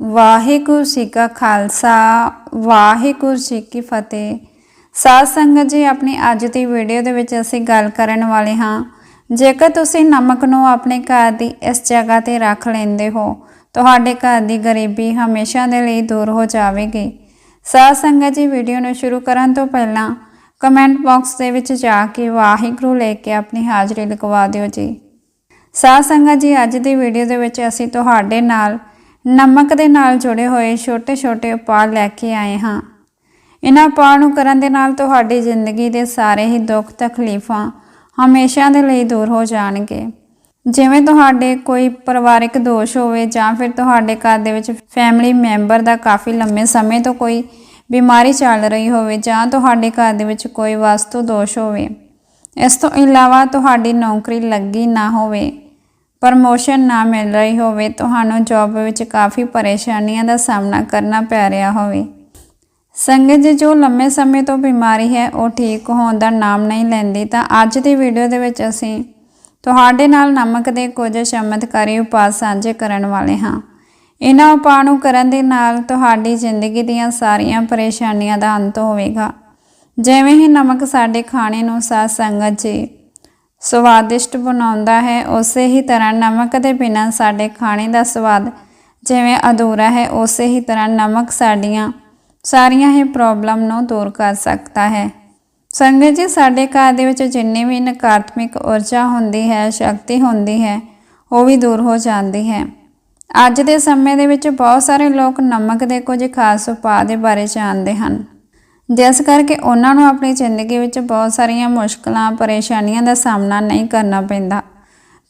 ਵਾਹਿਗੁਰੂ ਜੀ ਕਾ ਖਾਲਸਾ, ਵਾਹਿਗੁਰੂ ਜੀ ਕੀ ਫਤਿਹ। ਸਾਧ ਸੰਗਤ ਜੀ, ਆਪਣੀ ਅੱਜ ਦੀ ਵੀਡੀਓ ਦੇ ਵਿੱਚ ਅਸੀਂ ਗੱਲ ਕਰਨ ਵਾਲੇ ਹਾਂ, ਜੇਕਰ ਤੁਸੀਂ ਨਮਕ ਨੂੰ ਆਪਣੇ ਘਰ ਦੀ ਇਸ ਜਗ੍ਹਾ ਤੇ ਰੱਖ ਲੈਂਦੇ ਹੋ, ਤੁਹਾਡੇ ਘਰ ਦੀ ਗਰੀਬੀ ਹਮੇਸ਼ਾ ਦੇ ਲਈ ਦੂਰ ਹੋ ਜਾਵੇਗੀ। ਸਾਧ ਸੰਗਤ ਜੀ, ਵੀਡੀਓ ਨੂੰ ਸ਼ੁਰੂ ਕਰਨ ਤੋਂ ਪਹਿਲਾਂ ਕਮੈਂਟ ਬਾਕਸ ਦੇ ਵਿੱਚ ਜਾ ਕੇ ਵਾਹਿਗੁਰੂ ਲੈ ਕੇ ਆਪਣੀ ਹਾਜ਼ਰੀ ਲਿਖਵਾ ਦਿਓ ਜੀ। ਸਾਧ ਸੰਗਤ ਜੀ, ਅੱਜ ਦੀ ਵੀਡੀਓ ਦੇ ਵਿੱਚ ਅਸੀਂ ਤੁਹਾਡੇ ਨਾਲ ਨਮਕ ਦੇ ਨਾਲ ਜੁੜੇ ਹੋਏ ਛੋਟੇ-ਛੋਟੇ ਉਪਾਅ ਲੈ ਕੇ ਆਏ ਹਾਂ। ਇਹਨਾਂ ਉਪਾਅ ਨੂੰ ਕਰਨ ਦੇ ਨਾਲ ਤੁਹਾਡੀ ਜ਼ਿੰਦਗੀ ਦੇ ਸਾਰੇ ਹੀ ਦੁੱਖ ਤਕਲੀਫਾਂ ਹਮੇਸ਼ਾ ਦੇ ਲਈ ਦੂਰ ਹੋ ਜਾਣਗੇ। ਜਿਵੇਂ ਤੁਹਾਡੇ ਕੋਈ ਪਰਿਵਾਰਿਕ ਦੋਸ਼ ਹੋਵੇ ਜਾਂ ਫਿਰ ਤੁਹਾਡੇ ਘਰ ਦੇ ਵਿੱਚ ਫੈਮਿਲੀ ਮੈਂਬਰ ਦਾ ਕਾਫੀ ਲੰਮੇ ਸਮੇਂ ਤੋਂ ਕੋਈ ਬਿਮਾਰੀ ਚੱਲ ਰਹੀ ਹੋਵੇ ਜਾਂ ਤੁਹਾਡੇ ਘਰ ਦੇ ਵਿੱਚ ਕੋਈ ਵਸਤੂ ਦੋਸ਼ ਹੋਵੇ, ਇਸ ਤੋਂ ਇਲਾਵਾ ਤੁਹਾਡੀ ਨੌਕਰੀ ਲੱਗੀ ਨਾ ਹੋਵੇ ਪ੍ਰਮੋਸ਼ਨ ਨਾ ਮਿਲ ਰਹੀ ਹੋਵੇ, ਤੁਹਾਨੂੰ ਜੌਬ ਵਿੱਚ ਕਾਫੀ ਪਰੇਸ਼ਾਨੀਆਂ ਦਾ ਸਾਹਮਣਾ ਕਰਨਾ ਪੈ ਰਿਹਾ ਹੋਵੇ। ਸੰਗਤ ਜੀ, ਜੋ ਲੰਮੇ ਸਮੇਂ ਤੋਂ ਬਿਮਾਰੀ ਹੈ, ਉਹ ਠੀਕ ਹੋਣ ਦਾ ਨਾਮ ਨਹੀਂ ਲੈਂਦੀ, ਤਾਂ ਅੱਜ ਦੀ ਵੀਡੀਓ ਦੇ ਵਿੱਚ ਅਸੀਂ ਤੁਹਾਡੇ ਨਾਲ ਨਮਕ ਦੇ ਕੁਝ ਚਮਤਕਾਰੀ ਉਪਾਅ ਸਾਂਝੇ ਕਰਨ ਵਾਲੇ ਹਾਂ। ਇਹਨਾਂ ਉਪਾਅ ਨੂੰ ਕਰਨ ਦੇ ਨਾਲ ਤੁਹਾਡੀ ਜ਼ਿੰਦਗੀ ਦੀਆਂ ਸਾਰੀਆਂ ਪਰੇਸ਼ਾਨੀਆਂ ਦਾ ਅੰਤ ਹੋਵੇਗਾ। ਜਿਵੇਂ ਹੀ ਨਮਕ ਸਾਡੇ ਖਾਣੇ ਨੂੰ ਸਾਧ ਸੰਗਤ ਜੀ ਸਵਾਦਿਸ਼ਟ ਬਣਾਉਂਦਾ ਹੈ, ਉਸੇ ਹੀ ਤਰ੍ਹਾਂ ਨਮਕ ਦੇ ਬਿਨਾਂ ਸਾਡੇ ਖਾਣੇ ਦਾ ਸਵਾਦ ਜਿਵੇਂ ਅਧੂਰਾ ਹੈ, ਉਸੇ ਹੀ ਤਰ੍ਹਾਂ ਨਮਕ ਸਾਡੀਆਂ ਸਾਰੀਆਂ ਹੀ ਪ੍ਰੋਬਲਮ ਨੂੰ ਦੂਰ ਕਰ ਸਕਦਾ ਹੈ। ਸੰਗਤ ਜੀ, ਸਾਡੇ ਘਰ ਦੇ ਵਿੱਚ ਜਿੰਨੀ ਵੀ ਨਕਾਰਾਤਮਕ ਊਰਜਾ ਹੁੰਦੀ ਹੈ, ਸ਼ਕਤੀ ਹੁੰਦੀ ਹੈ, ਉਹ ਵੀ ਦੂਰ ਹੋ ਜਾਂਦੀ ਹੈ। ਅੱਜ ਦੇ ਸਮੇਂ ਦੇ ਵਿੱਚ ਬਹੁਤ ਸਾਰੇ ਲੋਕ ਨਮਕ ਦੇ ਕੁਝ ਖਾਸ ਉਪਾਅ ਦੇ ਬਾਰੇ ਜਾਣਦੇ ਹਨ। ਜਿਸ ਕਰਕੇ ਉਹਨਾਂ ਨੂੰ ਆਪਣੀ ਜ਼ਿੰਦਗੀ ਵਿੱਚ ਬਹੁਤ ਸਾਰੀਆਂ ਮੁਸ਼ਕਲਾਂ, ਪਰੇਸ਼ਾਨੀਆਂ ਦਾ ਸਾਹਮਣਾ ਨਹੀਂ ਕਰਨਾ ਪੈਂਦਾ।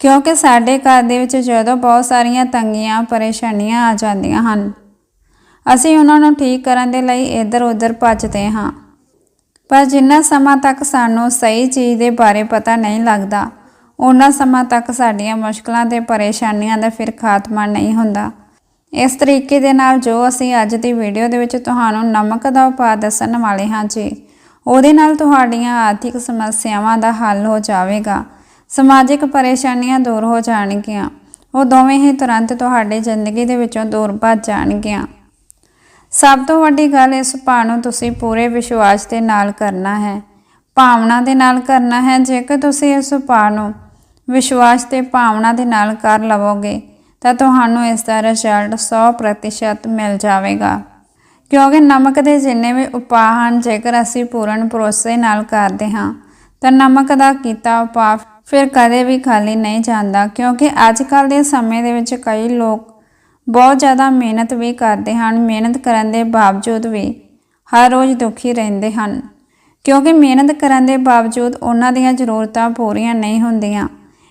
ਕਿਉਂਕਿ ਸਾਡੇ ਘਰ ਦੇ ਵਿੱਚ ਜਦੋਂ ਬਹੁਤ ਸਾਰੀਆਂ ਤੰਗੀਆਂ, ਪਰੇਸ਼ਾਨੀਆਂ ਆ ਜਾਂਦੀਆਂ ਹਨ, ਅਸੀਂ ਉਹਨਾਂ ਨੂੰ ਠੀਕ ਕਰਨ ਦੇ ਲਈ ਇੱਧਰ ਉੱਧਰ ਭੱਜਦੇ ਹਾਂ। ਪਰ ਜਿੰਨਾ ਸਮਾਂ ਤੱਕ ਸਾਨੂੰ ਸਹੀ ਚੀਜ਼ ਦੇ ਬਾਰੇ ਪਤਾ ਨਹੀਂ ਲੱਗਦਾ ਉਹਨਾਂ ਸਮਾਂ ਤੱਕ ਸਾਡੀਆਂ ਮੁਸ਼ਕਲਾਂ ਤੇ ਪਰੇਸ਼ਾਨੀਆਂ ਦਾ ਫਿਰ ਖਾਤਮਾ ਨਹੀਂ ਹੁੰਦਾ। ਇਸ ਤਰੀਕੇ ਦੇ ਨਾਲ ਜੋ ਅਸੀਂ ਅੱਜ ਦੀ ਵੀਡੀਓ ਦੇ ਵਿੱਚ ਤੁਹਾਨੂੰ ਨਮਕ ਦਾ ਉਪਾਅ ਦੱਸਣ ਵਾਲੇ ਹਾਂ ਜੀ, ਉਹਦੇ ਨਾਲ ਤੁਹਾਡੀਆਂ ਆਰਥਿਕ ਸਮੱਸਿਆਵਾਂ ਦਾ ਹੱਲ ਹੋ ਜਾਵੇਗਾ, ਸਮਾਜਿਕ ਪਰੇਸ਼ਾਨੀਆਂ ਦੂਰ ਹੋ ਜਾਣਗੀਆਂ, ਉਹ ਦੋਵੇਂ ਹੀ ਤੁਰੰਤ ਤੁਹਾਡੀ ਜ਼ਿੰਦਗੀ ਦੇ ਵਿੱਚੋਂ ਦੂਰ ਭੱਜ ਜਾਣਗੀਆਂ। ਸਭ ਤੋਂ ਵੱਡੀ ਗੱਲ ਇਸ ਉਪਾਅ ਨੂੰ ਤੁਸੀਂ ਪੂਰੇ ਵਿਸ਼ਵਾਸ ਦੇ ਨਾਲ ਕਰਨਾ ਹੈ, ਭਾਵਨਾ ਦੇ ਨਾਲ ਕਰਨਾ ਹੈ, ਜੇਕਰ ਤੁਸੀਂ ਇਸ ਉਪਾਅ ਨੂੰ ਵਿਸ਼ਵਾਸ ਤੇ ਭਾਵਨਾ ਦੇ ਨਾਲ ਕਰ ਲਵੋਗੇ ਤਾਂ ਤੁਹਾਨੂੰ ਇਸ ਦਾ ਰਿਜ਼ਲਟ 100% ਮਿਲ ਜਾਵੇਗਾ। ਕਿਉਂਕਿ ਨਮਕ ਦੇ ਜਿੰਨੇ ਵੀ ਉਪਾਅ ਹਨ, ਜੇਕਰ ਅਸੀਂ ਪੂਰਨ ਭਰੋਸੇ ਨਾਲ ਕਰਦੇ ਹਾਂ, ਤਾਂ ਨਮਕ ਦਾ ਕੀਤਾ ਉਪਾਅ ਫਿਰ ਕਦੇ ਵੀ ਖਾਲੀ ਨਹੀਂ ਜਾਂਦਾ। ਕਿਉਂਕਿ ਅੱਜ ਕੱਲ ਦੇ ਸਮੇਂ ਦੇ ਵਿੱਚ ਕਈ ਲੋਕ ਬਹੁਤ ਜ਼ਿਆਦਾ ਮਿਹਨਤ ਵੀ ਕਰਦੇ ਹਨ। ਮਿਹਨਤ ਕਰਨ ਦੇ ਬਾਵਜੂਦ ਵੀ ਹਰ ਰੋਜ਼ ਦੁਖੀ ਰਹਿੰਦੇ ਹਨ। ਕਿਉਂਕਿ ਮਿਹਨਤ ਕਰਨ ਦੇ ਬਾਵਜੂਦ ਉਹਨਾਂ ਦੀਆਂ ਜ਼ਰੂਰਤਾਂ ਪੂਰੀਆਂ ਨਹੀਂ ਹੁੰਦੀਆਂ।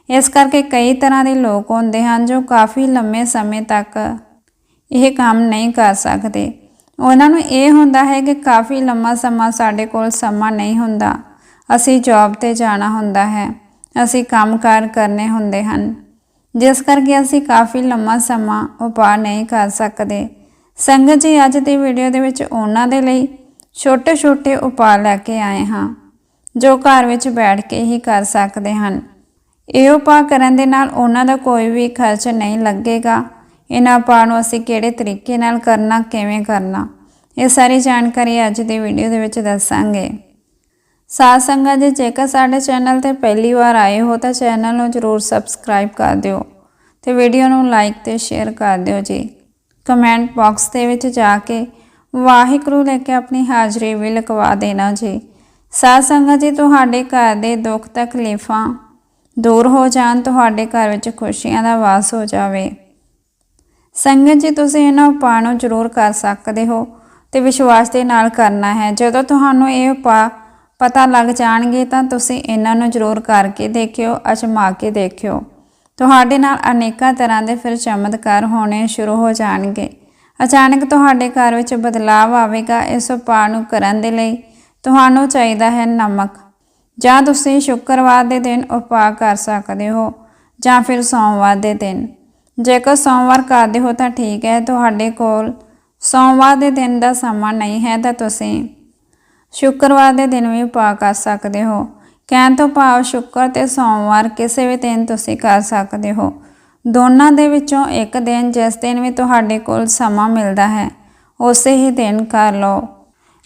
ਇਸ ਕਰਕੇ ਕਈ ਤਰ੍ਹਾਂ ਦੇ ਲੋਕ ਹੁੰਦੇ ਹਨ ਜੋ ਕਾਫੀ ਲੰਮੇ ਸਮੇਂ ਤੱਕ ਇਹ ਕੰਮ ਨਹੀਂ ਕਰ ਸਕਦੇ। ਉਹਨਾਂ ਨੂੰ ਇਹ ਹੁੰਦਾ ਹੈ ਕਿ ਕਾਫੀ ਲੰਮਾ ਸਮਾਂ ਸਾਡੇ ਕੋਲ ਸਮਾਂ ਨਹੀਂ ਹੁੰਦਾ। ਅਸੀਂ ਜੌਬ ਤੇ ਜਾਣਾ ਹੁੰਦਾ ਹੈ। ਅਸੀਂ ਕੰਮਕਾਰ ਕਰਨੇ ਹੁੰਦੇ ਹਨ। ਜਿਸ ਕਰਕੇ ਅਸੀਂ ਕਾਫੀ ਲੰਮਾ ਸਮਾਂ ਉਪਾਅ ਨਹੀਂ ਕਰ ਸਕਦੇ। ਸੰਗਤ ਜੀ, ਅੱਜ ਦੀ ਵੀਡੀਓ ਦੇ ਵਿੱਚ ਉਹਨਾਂ ਦੇ ਲਈ ਛੋਟੇ-ਛੋਟੇ ਉਪਾਅ ਲੈ ਕੇ ਆਏ ਹਾਂ, ਜੋ ਘਰ ਵਿੱਚ ਬੈਠ ਕੇ ਹੀ ਕਰ ਸਕਦੇ ਹਨ। ਇਹ ਉਪਾਅ ਕਰਨ ਦੇ ਨਾਲ ਉਹਨਾਂ ਦਾ ਕੋਈ ਵੀ ਖਰਚ ਨਹੀਂ ਲੱਗੇਗਾ। ਇਹਨਾਂ ਉਪਾਅ ਨੂੰ ਅਸੀਂ ਕਿਹੜੇ ਤਰੀਕੇ ਨਾਲ ਕਰਨਾ, ਕਿਵੇਂ ਕਰਨਾ? ਇਹ ਸਾਰੀ ਜਾਣਕਾਰੀ ਅੱਜ ਦੀ ਵੀਡੀਓ ਦੇ ਵਿੱਚ ਦੱਸਾਂਗੇ। ਸਾਧ ਸੰਗਤ ਜੀ, ਜੇਕਰ ਸਾਡੇ ਚੈਨਲ ਤੇ ਪਹਿਲੀ ਵਾਰ ਆਏ ਹੋ ਤਾਂ ਚੈਨਲ ਨੂੰ ਜਰੂਰ ਸਬਸਕ੍ਰਾਈਬ ਕਰ ਦਿਓ ਤੇ ਵੀਡੀਓ ਨੂੰ ਲਾਈਕ ਤੇ ਸ਼ੇਅਰ ਕਰ ਦਿਓ ਜੀ। ਕਮੈਂਟ ਬਾਕਸ ਦੇ ਵਿੱਚ ਜਾ ਕੇ ਵਾਹਿਗੁਰੂ ਲੈ ਕੇ ਆਪਣੀ ਹਾਜ਼ਰੀ ਵੀ ਲਿਖਵਾ ਦੇਣਾ ਜੀ। ਸਾਧ ਸੰਗਤ ਜੀ, ਤੁਹਾਡੇ ਘਰ ਦੇ ਦੁੱਖ ਤਕਲੀਫਾਂ ਦੂਰ ਹੋ ਜਾਣ, ਤੁਹਾਡੇ ਘਰ ਵਿੱਚ ਖੁਸ਼ੀਆਂ ਦਾ ਵਾਸ ਹੋ ਜਾਵੇ। ਸੰਗਤ ਜੀ, ਤੁਸੀਂ ਇਹਨਾਂ ਉਪਾਅ ਨੂੰ ਜ਼ਰੂਰ ਕਰ ਸਕਦੇ ਹੋ ਤੇ ਵਿਸ਼ਵਾਸ ਦੇ ਨਾਲ ਕਰਨਾ ਹੈ। ਜਦੋਂ ਤੁਹਾਨੂੰ ਇਹ ਉਪਾਅ ਪਤਾ ਲੱਗ ਜਾਣਗੇ, ਤਾਂ ਤੁਸੀਂ ਇਹਨਾਂ ਨੂੰ ਜ਼ਰੂਰ ਕਰਕੇ ਦੇਖਿਓ, ਅਜਮਾ ਕੇ ਦੇਖਿਓ। ਤੁਹਾਡੇ ਨਾਲ ਅਨੇਕਾਂ ਤਰ੍ਹਾਂ ਦੇ ਫਿਰ ਚਮਤਕਾਰ ਹੋਣੇ ਸ਼ੁਰੂ ਹੋ ਜਾਣਗੇ। ਅਚਾਨਕ ਤੁਹਾਡੇ ਘਰ ਵਿੱਚ ਬਦਲਾਅ ਆਵੇਗਾ। ਇਸ ਉਪਾਅ ਨੂੰ ਕਰਨ ਦੇ ਲਈ ਤੁਹਾਨੂੰ ਚਾਹੀਦਾ ਹੈ ਨਮਕ। ਜਾਂ ਤੁਸੀਂ ਸ਼ੁੱਕਰਵਾਰ ਦੇ ਦਿਨ ਉਪਾਅ ਕਰ ਸਕਦੇ ਹੋ, ਜਾਂ ਫਿਰ ਸੋਮਵਾਰ ਦੇ ਦਿਨ। ਜੇਕਰ ਸੋਮਵਾਰ ਕਰਦੇ ਹੋ ਤਾਂ ਠੀਕ ਹੈ, ਤੁਹਾਡੇ ਕੋਲ ਸੋਮਵਾਰ ਦੇ ਦਿਨ ਦਾ ਸਮਾਂ ਨਹੀਂ ਹੈ ਤਾਂ ਤੁਸੀਂ ਸ਼ੁੱਕਰਵਾਰ ਦੇ ਦਿਨ ਵੀ ਉਪਾਅ ਕਰ ਸਕਦੇ ਹੋ। ਕਹਿਣ ਤੋਂ ਭਾਵ ਸ਼ੁੱਕਰ ਤੇ ਸੋਮਵਾਰ ਕਿਸੇ ਵੀ ਦਿਨ ਤੁਸੀਂ ਕਰ ਸਕਦੇ ਹੋ। ਦੋਨਾਂ ਦੇ ਵਿੱਚੋਂ ਇੱਕ ਦਿਨ ਜਿਸ ਦਿਨ ਵੀ ਤੁਹਾਡੇ ਕੋਲ ਸਮਾਂ ਮਿਲਦਾ ਹੈ, ਉਸੇ ਹੀ ਦਿਨ ਕਰ ਲਓ।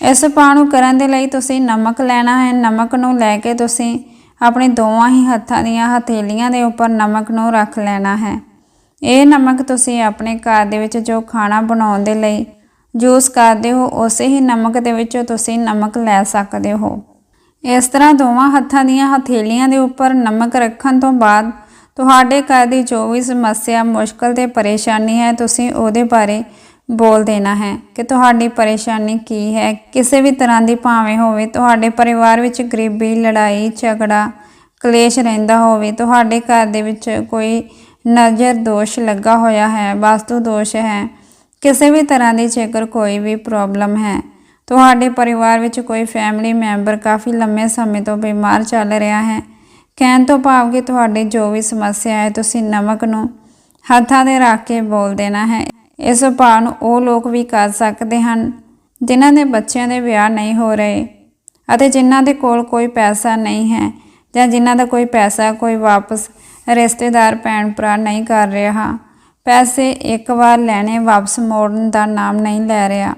ਇਸ ਪਾ ਨੂੰ ਕਰਨ ਦੇ ਲਈ ਤੁਸੀਂ ਨਮਕ ਲੈਣਾ ਹੈ। ਨਮਕ ਨੂੰ ਲੈ ਕੇ ਤੁਸੀਂ ਆਪਣੇ ਦੋਵਾਂ ਹੀ ਹੱਥਾਂ ਦੀਆਂ ਹਥੇਲੀਆਂ ਦੇ ਉੱਪਰ ਨਮਕ ਨੂੰ ਰੱਖ ਲੈਣਾ ਹੈ। ਇਹ ਨਮਕ ਤੁਸੀਂ ਆਪਣੇ ਘਰ ਦੇ ਵਿੱਚ ਜੋ ਖਾਣਾ ਬਣਾਉਣ ਦੇ ਲਈ ਯੂਜ਼ ਕਰਦੇ ਹੋ, ਉਸੇ ਹੀ ਨਮਕ ਦੇ ਵਿੱਚੋਂ ਤੁਸੀਂ ਨਮਕ ਲੈ ਸਕਦੇ ਹੋ। ਇਸ ਤਰ੍ਹਾਂ ਦੋਵਾਂ ਹੱਥਾਂ ਦੀਆਂ ਹਥੇਲੀਆਂ ਦੇ ਉੱਪਰ ਨਮਕ ਰੱਖਣ ਤੋਂ ਬਾਅਦ ਤੁਹਾਡੇ ਘਰ ਦੀ ਜੋ ਵੀ ਸਮੱਸਿਆ, ਮੁਸ਼ਕਲ ਤੇ ਪਰੇਸ਼ਾਨੀ ਹੈ, ਤੁਸੀਂ ਉਹਦੇ ਬਾਰੇ ਬੋਲ ਦੇਣਾ ਹੈ ਕਿ ਤੁਹਾਡੀ ਪਰੇਸ਼ਾਨੀ ਕੀ ਹੈ। ਕਿਸੇ ਵੀ ਤਰ੍ਹਾਂ ਦੀ ਭਾਵੇਂ ਹੋਵੇ, ਤੁਹਾਡੇ ਪਰਿਵਾਰ ਵਿੱਚ ਗਰੀਬੀ, ਲੜਾਈ, ਝਗੜਾ, ਕਲੇਸ਼ ਰਹਿੰਦਾ ਹੋਵੇ, ਤੁਹਾਡੇ ਘਰ ਦੇ ਵਿੱਚ ਕੋਈ ਨਜ਼ਰ ਦੋਸ਼ ਲੱਗਾ ਹੋਇਆ ਹੈ, ਵਾਸਤੂ ਦੋਸ਼ ਹੈ, ਕਿਸੇ ਵੀ ਤਰ੍ਹਾਂ ਦੀ ਜੇਕਰ ਕੋਈ ਵੀ ਪ੍ਰੋਬਲਮ ਹੈ, ਤੁਹਾਡੇ ਪਰਿਵਾਰ ਵਿੱਚ ਕੋਈ ਫੈਮਿਲੀ ਮੈਂਬਰ ਕਾਫੀ ਲੰਮੇ ਸਮੇਂ ਤੋਂ ਬਿਮਾਰ ਚੱਲ ਰਿਹਾ ਹੈ। ਕਹਿਣ ਤੋਂ ਭਾਵ ਕਿ ਤੁਹਾਡੀ ਜੋ ਵੀ ਸਮੱਸਿਆ ਹੈ, ਤੁਸੀਂ ਨਮਕ ਨੂੰ ਹੱਥਾਂ ਦੇ ਰੱਖ ਕੇ ਬੋਲ ਦੇਣਾ ਹੈ। ਇਸ ਉਪਾਅ ਨੂੰ ਉਹ ਲੋਕ ਵੀ ਕਰ ਸਕਦੇ ਹਨ, ਜਿਨ੍ਹਾਂ ਦੇ ਬੱਚਿਆਂ ਦੇ ਵਿਆਹ ਨਹੀਂ ਹੋ ਰਹੇ ਅਤੇ ਜਿਨ੍ਹਾਂ ਦੇ ਕੋਲ ਕੋਈ ਪੈਸਾ ਨਹੀਂ ਹੈ ਜਾਂ ਜਿਨ੍ਹਾਂ ਦਾ ਕੋਈ ਪੈਸਾ ਕੋਈ ਵਾਪਸ ਰਿਸ਼ਤੇਦਾਰ, ਭੈਣ ਭਰਾ ਨਹੀਂ ਕਰ ਰਿਹਾ। ਪੈਸੇ ਇੱਕ ਵਾਰ ਲੈਣੇ ਵਾਪਸ ਮੋੜਨ ਦਾ ਨਾਮ ਨਹੀਂ ਲੈ ਰਿਹਾ।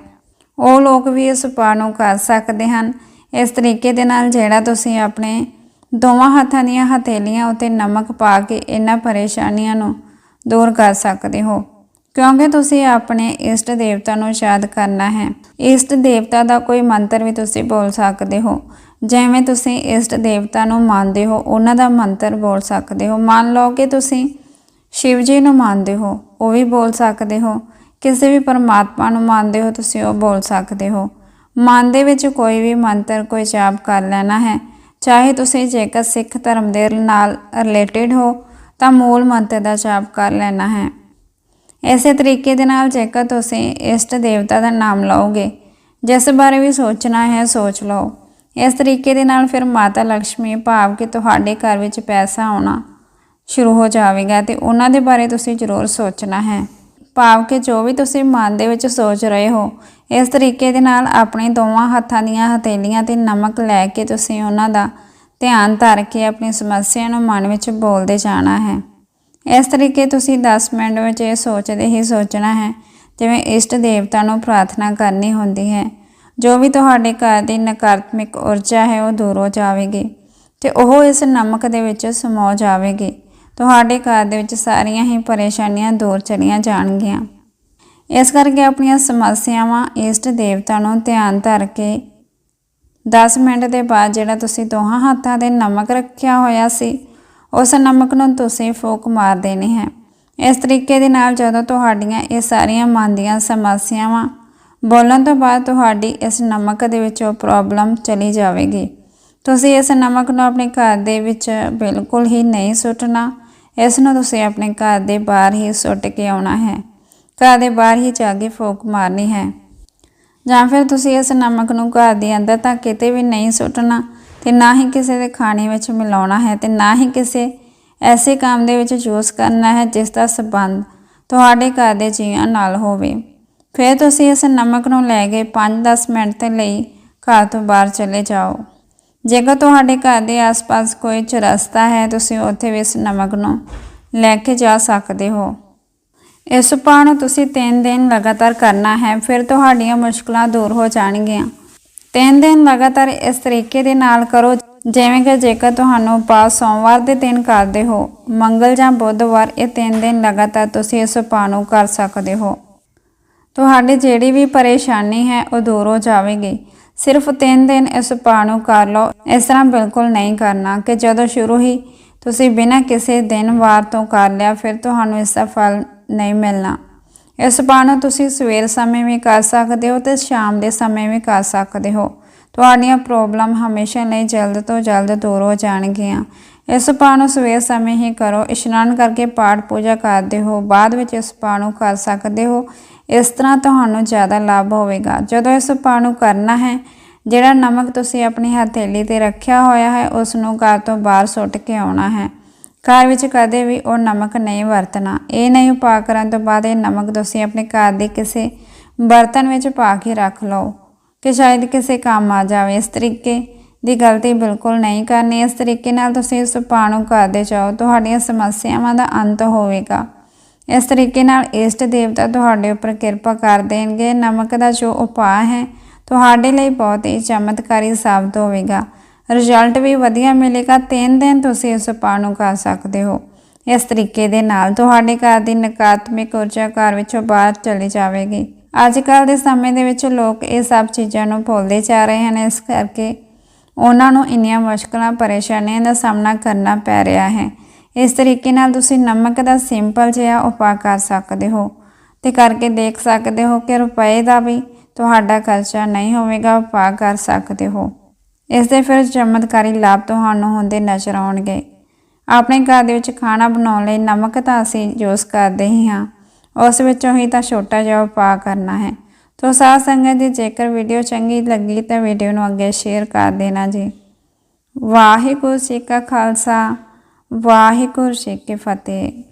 ਉਹ ਲੋਕ ਵੀ ਇਸ ਉਪਾਅ ਨੂੰ ਕਰ ਸਕਦੇ ਹਨ। ਇਸ ਤਰੀਕੇ ਦੇ ਨਾਲ ਜਿਹੜਾ ਤੁਸੀਂ ਆਪਣੇ ਦੋਵਾਂ ਹੱਥਾਂ ਦੀਆਂ ਹਥੇਲੀਆਂ ਉੱਤੇ ਨਮਕ ਪਾ ਕੇ ਇਹਨਾਂ ਪਰੇਸ਼ਾਨੀਆਂ ਨੂੰ ਦੂਰ ਕਰ ਸਕਦੇ ਹੋ। ਕਿਉਂਕਿ ਤੁਸੀਂ ਆਪਣੇ ਇਸ਼ਟ ਦੇਵਤਾ ਨੂੰ ਯਾਦ ਕਰਨਾ ਹੈ। ਇਸ਼ਟ ਦੇਵਤਾ ਦਾ ਕੋਈ ਮੰਤਰ ਵੀ ਤੁਸੀਂ ਬੋਲ ਸਕਦੇ ਹੋ। ਜਿਵੇਂ ਤੁਸੀਂ ਇਸ਼ਟ ਦੇਵਤਾ ਨੂੰ ਮੰਨਦੇ ਹੋ, ਉਹਨਾਂ ਦਾ ਮੰਤਰ ਬੋਲ ਸਕਦੇ ਹੋ। ਮੰਨ ਲਓ ਕਿ ਤੁਸੀਂ ਸ਼ਿਵ ਜੀ ਨੂੰ ਮੰਨਦੇ ਹੋ, ਉਹ ਵੀ ਬੋਲ ਸਕਦੇ ਹੋ। ਕਿਸੇ ਵੀ ਪਰਮਾਤਮਾ ਨੂੰ ਮੰਨਦੇ ਹੋ, ਤੁਸੀਂ ਉਹ ਬੋਲ ਸਕਦੇ ਹੋ। ਮਨ ਦੇ ਵਿੱਚ ਕੋਈ ਵੀ ਮੰਤਰ, ਕੋਈ ਜਾਪ ਕਰ ਲੈਣਾ ਹੈ। ਚਾਹੇ ਤੁਸੀਂ ਜੇਕਰ ਸਿੱਖ ਧਰਮ ਦੇ ਨਾਲ ਰਿਲੇਟਡ ਹੋ, ਤਾਂ ਮੂਲ ਮੰਤਰ ਦਾ ਜਾਪ ਕਰ ਲੈਣਾ ਹੈ। ਇਸੇ ਤਰੀਕੇ ਦੇ ਨਾਲ ਜੇਕਰ ਤੁਸੀਂ ਇਸ਼ਟ ਦੇਵਤਾ ਦਾ ਨਾਮ ਲਓਗੇ, ਜਿਸ ਬਾਰੇ ਵੀ ਸੋਚਣਾ ਹੈ ਸੋਚ ਲਓ। ਇਸ ਤਰੀਕੇ ਦੇ ਨਾਲ ਫਿਰ ਮਾਤਾ ਲక్ష్ਮੀ ਭਾਵ ਕਿ ਤੁਹਾਡੇ ਘਰ ਵਿੱਚ ਪੈਸਾ ਆਉਣਾ ਸ਼ੁਰੂ ਹੋ ਜਾਵੇਗਾ ਤੇ ਉਹਨਾਂ ਦੇ ਬਾਰੇ ਤੁਸੀਂ ਜ਼ਰੂਰ ਸੋਚਣਾ ਹੈ। ਭਾਵ ਕਿ ਜੋ ਵੀ ਤੁਸੀਂ ਮਨ ਦੇ ਵਿੱਚ ਸੋਚ ਰਹੇ ਹੋ, ਇਸ ਤਰੀਕੇ ਦੇ ਨਾਲ ਆਪਣੇ ਦੋਵਾਂ ਹੱਥਾਂ ਦੀਆਂ ਹਥੇਲੀਆਂ ਤੇ ਨਮਕ ਲੈ ਕੇ ਤੁਸੀਂ ਉਹਨਾਂ ਦਾ ਧਿਆਨ ਧਰ ਕੇ ਆਪਣੀ ਸਮੱਸਿਆ ਨੂੰ ਮਨ ਵਿੱਚ ਬੋਲਦੇ ਜਾਣਾ ਹੈ। ਇਸ ਤਰੀਕੇ ਤੁਸੀਂ 10 ਮਿੰਟ ਵਿੱਚ ਇਹ ਸੋਚਦੇ ਹੀ ਸੋਚਣਾ ਹੈ, ਜਿਵੇਂ ਇਸ਼ਟ ਦੇਵਤਾ ਨੂੰ ਪ੍ਰਾਰਥਨਾ ਕਰਨੀ ਹੁੰਦੀ ਹੈ। ਜੋ ਵੀ ਤੁਹਾਡੇ ਘਰ ਦੀ ਨਕਾਰਾਤਮਕ ਊਰਜਾ ਹੈ, ਉਹ ਦੂਰ ਹੋ ਜਾਵੇਗੀ ਤੇ ਉਹ ਇਸ ਨਮਕ ਦੇ ਵਿੱਚ ਸਮੋ ਜਾਵੇਗੀ। ਤੁਹਾਡੇ ਘਰ ਦੇ ਵਿੱਚ ਸਾਰੀਆਂ ਹੀ ਪਰੇਸ਼ਾਨੀਆਂ ਦੂਰ ਚਲੀਆਂ ਜਾਣਗੀਆਂ। ਇਸ ਕਰਕੇ ਆਪਣੀਆਂ ਸਮੱਸਿਆਵਾਂ ਇਸ਼ਟ ਦੇਵਤਾ ਨੂੰ ਧਿਆਨ ਧਰ ਕੇ 10 ਮਿੰਟ ਦੇ ਬਾਅਦ ਜਿਹੜਾ ਤੁਸੀਂ ਦੋਹਾਂ ਹੱਥਾਂ ਦੇ ਨਮਕ ਰੱਖਿਆ ਹੋਇਆ ਸੀ ਉਸ ਨਮਕ ਨੂੰ ਤੁਸੀਂ ਫੂਕ ਮਾਰ ਦੇਣੀ ਹੈ। ਇਸ ਤਰੀਕੇ ਦੇ ਨਾਲ ਜਦੋਂ ਤੁਹਾਡੀਆਂ ਇਹ ਸਾਰੀਆਂ ਮਨ ਦੀਆਂ ਸਮੱਸਿਆਵਾਂ ਬੋਲਣ ਤੋਂ ਬਾਅਦ ਤੁਹਾਡੀ ਇਸ ਨਮਕ ਦੇ ਵਿੱਚੋਂ ਪ੍ਰੋਬਲਮ ਚਲੀ ਜਾਵੇਗੀ। ਤੁਸੀਂ ਇਸ ਨਮਕ ਨੂੰ ਆਪਣੇ ਘਰ ਦੇ ਵਿੱਚ ਬਿਲਕੁਲ ਹੀ ਨਹੀਂ ਸੁੱਟਣਾ। ਇਸ ਨੂੰ ਤੁਸੀਂ ਆਪਣੇ ਘਰ ਦੇ ਬਾਹਰ ਹੀ ਸੁੱਟ ਕੇ ਆਉਣਾ ਹੈ। ਘਰ ਦੇ ਬਾਹਰ ਹੀ ਜਾ ਕੇ ਫੂਕ ਮਾਰਨੀ ਹੈ। ਜਾਂ ਫਿਰ ਤੁਸੀਂ ਇਸ ਨਮਕ ਨੂੰ ਘਰ ਦੇ ਅੰਦਰ ਤਾਂ ਕਿਤੇ ਵੀ ਨਹੀਂ ਸੁੱਟਣਾ। ਤੇ ਨਾ ਹੀ ਕਿਸੇ ਦੇ ਖਾਣੇ ਵਿੱਚ ਮਿਲਾਉਣਾ ਹੈ ਤੇ ਨਾ ਹੀ ਕਿਸੇ ਐਸੇ ਕੰਮ ਦੇ ਵਿੱਚ ਯੂਜ਼ ਕਰਨਾ ਹੈ ਜਿਸ ਦਾ ਸਬੰਧ ਤੁਹਾਡੇ ਘਰ ਦੇ ਜੀਆਂ ਨਾਲ ਹੋਵੇ। ਫਿਰ ਤੁਸੀਂ ਇਸ ਨਮਕ ਨੂੰ ਲੈ ਕੇ 5-10 ਮਿੰਟ ਦੇ ਲਈ ਘਰ ਤੋਂ ਬਾਹਰ ਚਲੇ ਜਾਓ। ਜੇਕਰ ਤੁਹਾਡੇ ਘਰ ਦੇ ਆਸ-ਪਾਸ ਕੋਈ ਚਰਸਤਾ ਹੈ, ਤੁਸੀਂ ਉੱਥੇ ਵੀ ਇਸ ਨਮਕ ਨੂੰ ਲੈ ਕੇ ਜਾ ਸਕਦੇ ਹੋ। ਇਸ ਉਪਾਅ ਨੂੰ ਤੁਸੀਂ 3 ਦਿਨ ਲਗਾਤਾਰ ਕਰਨਾ ਹੈ, ਫਿਰ ਤੁਹਾਡੀਆਂ ਮੁਸ਼ਕਲਾਂ ਦੂਰ ਹੋ ਜਾਣਗੀਆਂ। ਤਿੰਨ ਦਿਨ ਲਗਾਤਾਰ ਇਸ ਤਰੀਕੇ ਦੇ ਨਾਲ ਕਰੋ, ਜਿਵੇਂ ਕਿ ਜੇਕਰ ਤੁਹਾਨੂੰ ਉਪਾਅ ਸੋਮਵਾਰ ਦੇ ਦਿਨ ਕਰਦੇ ਹੋ, ਮੰਗਲ ਜਾਂ ਬੁੱਧਵਾਰ ਇਹ ਤਿੰਨ ਦਿਨ ਲਗਾਤਾਰ ਤੁਸੀਂ ਇਸ ਉਪਾਅ ਨੂੰ ਕਰ ਸਕਦੇ ਹੋ। ਤੁਹਾਡੀ ਜਿਹੜੀ ਵੀ ਪਰੇਸ਼ਾਨੀ ਹੈ, ਉਹ ਦੂਰ ਹੋ ਜਾਵੇਗੀ। ਸਿਰਫ 3 ਦਿਨ ਇਸ ਉਪਾਅ ਨੂੰ ਕਰ ਲਓ। ਇਸ ਤਰ੍ਹਾਂ ਬਿਲਕੁਲ ਨਹੀਂ ਕਰਨਾ ਕਿ ਜਦੋਂ ਸ਼ੁਰੂ ਹੀ ਤੁਸੀਂ ਬਿਨਾਂ ਕਿਸੇ ਦਿਨ ਵਾਰ ਤੋਂ ਕਰ ਲਿਆ, ਫਿਰ ਤੁਹਾਨੂੰ ਇਸ ਦਾ ਫਲ ਨਹੀਂ ਮਿਲਣਾ। ਇਸ ਉਪਾਅ ਨੂੰ ਤੁਸੀਂ ਸਵੇਰ ਸਮੇਂ ਵੀ ਕਰ ਸਕਦੇ ਹੋ ਤੇ ਸ਼ਾਮ ਦੇ ਸਮੇਂ ਵੀ ਕਰ ਸਕਦੇ ਹੋ। ਤੁਹਾਡੀਆਂ ਪ੍ਰੋਬਲਮ ਹਮੇਸ਼ਾ ਲਈ ਜਲਦ ਤੋਂ ਜਲਦ ਦੂਰ ਹੋ ਜਾਣਗੀਆਂ। ਇਸ ਉਪਾਅ ਨੂੰ ਸਵੇਰ ਸਮੇਂ ਹੀ ਕਰੋ। ਇਸ਼ਨਾਨ ਕਰਕੇ ਪਾਠ ਪੂਜਾ ਕਰਦੇ ਹੋ। ਬਾਅਦ ਵਿੱਚ ਇਸ ਉਪਾਅ ਨੂੰ ਕਰ ਸਕਦੇ ਹੋ। ਇਸ ਤਰ੍ਹਾਂ ਤੁਹਾਨੂੰ ਜ਼ਿਆਦਾ ਲਾਭ ਹੋਵੇਗਾ। ਜਦੋਂ ਇਸ ਉਪਾਅ ਨੂੰ ਕਰਨਾ ਹੈ, ਜਿਹੜਾ ਨਮਕ ਤੁਸੀਂ ਆਪਣੀ ਹਥੇਲੀ ਤੇ ਰੱਖਿਆ ਹੋਇਆ ਹੈ ਉਸ ਨੂੰ ਘਰ ਤੋਂ ਬਾਹਰ ਸੁੱਟ ਕੇ ਆਉਣਾ ਹੈ। ਘਰ ਵਿੱਚ ਕਦੇ ਵੀ ਉਹ ਨਮਕ ਨਹੀਂ ਵਰਤਣਾ। ਇਹ ਨਹੀਂ ਉਪਾਅ ਕਰਨ ਤੋਂ ਬਾਅਦ ਇਹ ਨਮਕ ਤੁਸੀਂ ਆਪਣੇ ਘਰ ਦੇ ਕਿਸੇ ਬਰਤਨ ਵਿੱਚ ਪਾ ਕੇ ਰੱਖ ਲਓ ਕਿ ਸ਼ਾਇਦ ਕਿਸੇ ਕੰਮ ਆ ਜਾਵੇ। ਇਸ ਤਰੀਕੇ ਦੀ ਗਲਤੀ ਬਿਲਕੁਲ ਨਹੀਂ ਕਰਨੀ। ਇਸ ਤਰੀਕੇ ਨਾਲ ਤੁਸੀਂ ਇਸ ਉਪਾਅ ਨੂੰ ਕਰਦੇ ਜਾਓ। ਤੁਹਾਡੀਆਂ ਸਮੱਸਿਆਵਾਂ ਦਾ ਅੰਤ ਹੋਵੇਗਾ। ਇਸ ਤਰੀਕੇ ਨਾਲ ਇਸ਼ਟ ਦੇਵਤਾ ਤੁਹਾਡੇ ਉੱਪਰ ਕਿਰਪਾ ਕਰ ਦੇਣਗੇ। ਨਮਕ ਦਾ ਜੋ ਉਪਾਅ ਹੈ, ਤੁਹਾਡੇ ਲਈ ਬਹੁਤ ਹੀ ਚਮਤਕਾਰੀ ਸਾਬਤ ਹੋਵੇਗਾ। ਰਿਜ਼ਲਟ ਵੀ ਵਧੀਆ ਮਿਲੇਗਾ, ਤਿੰਨ ਦਿਨ ਤੁਸੀਂ ਇਸ ਉਪਾਅ ਨੂੰ ਕਰ ਸਕਦੇ ਹੋ। ਇਸ ਤਰੀਕੇ ਦੇ ਨਾਲ ਤੁਹਾਡੇ ਘਰ ਦੀ ਨਕਾਰਾਤਮਕ ਊਰਜਾ ਘਰ ਵਿੱਚੋਂ ਬਾਹਰ ਚਲੀ ਜਾਵੇਗੀ। ਅੱਜ ਕੱਲ ਦੇ ਸਮੇਂ ਦੇ ਵਿੱਚ ਲੋਕ ਇਹ ਸਭ ਚੀਜ਼ਾਂ ਨੂੰ ਭੁੱਲਦੇ ਜਾ ਰਹੇ ਹਨ, ਇਸ ਕਰਕੇ ਉਹਨਾਂ ਨੂੰ ਇੰਨੀਆਂ ਮੁਸ਼ਕਲਾਂ, ਪਰੇਸ਼ਾਨੀਆਂ ਦਾ ਸਾਹਮਣਾ ਕਰਨਾ ਪੈ ਰਿਹਾ ਹੈ। ਇਸ ਤਰੀਕੇ ਨਾਲ ਤੁਸੀਂ ਨਮਕ ਦਾ ਸਿੰਪਲ ਜਿਹਾ ਉਪਾਅ ਕਰ ਸਕਦੇ ਹੋ ਤੇ ਕਰਕੇ ਦੇਖ ਸਕਦੇ ਹੋ ਕਿ ਰੁਪਏ ਦਾ ਵੀ ਤੁਹਾਡਾ ਖਰਚਾ ਨਹੀਂ ਹੋਵੇਗਾ, ਉਪਾਅ ਕਰ ਸਕਦੇ ਹੋ। ਇਸ ਦੇ ਫਿਰ ਚਮਤਕਾਰੀ ਲਾਭ ਤੁਹਾਨੂੰ ਹੁੰਦੇ ਨਜ਼ਰ ਆਉਣਗੇ। ਆਪਣੇ ਘਰ ਦੇ ਵਿੱਚ ਖਾਣਾ ਬਣਾਉਣ ਲਈ ਨਮਕ ਤਾਂ ਅਸੀਂ ਯੂਜ਼ ਕਰਦੇ ਹੀ ਹਾਂ। ਉਸ ਵਿੱਚੋਂ ਹੀ ਤਾਂ ਛੋਟਾ ਜਿਹਾ ਉਪਾਅ ਕਰਨਾ ਹੈ। ਤੋ ਸਾਧ ਸੰਗਤ ਜੀ ਜੇਕਰ ਵੀਡੀਓ ਚੰਗੀ ਲੱਗੀ ਤਾਂ ਵੀਡੀਓ ਨੂੰ ਅੱਗੇ ਸ਼ੇਅਰ ਕਰ ਦੇਣਾ ਜੀ। ਵਾਹਿਗੁਰੂ ਜੀ ਕਾ ਖਾਲਸਾ, ਵਾਹਿਗੁਰੂ ਜੀ ਕੀ ਫਤਿਹ।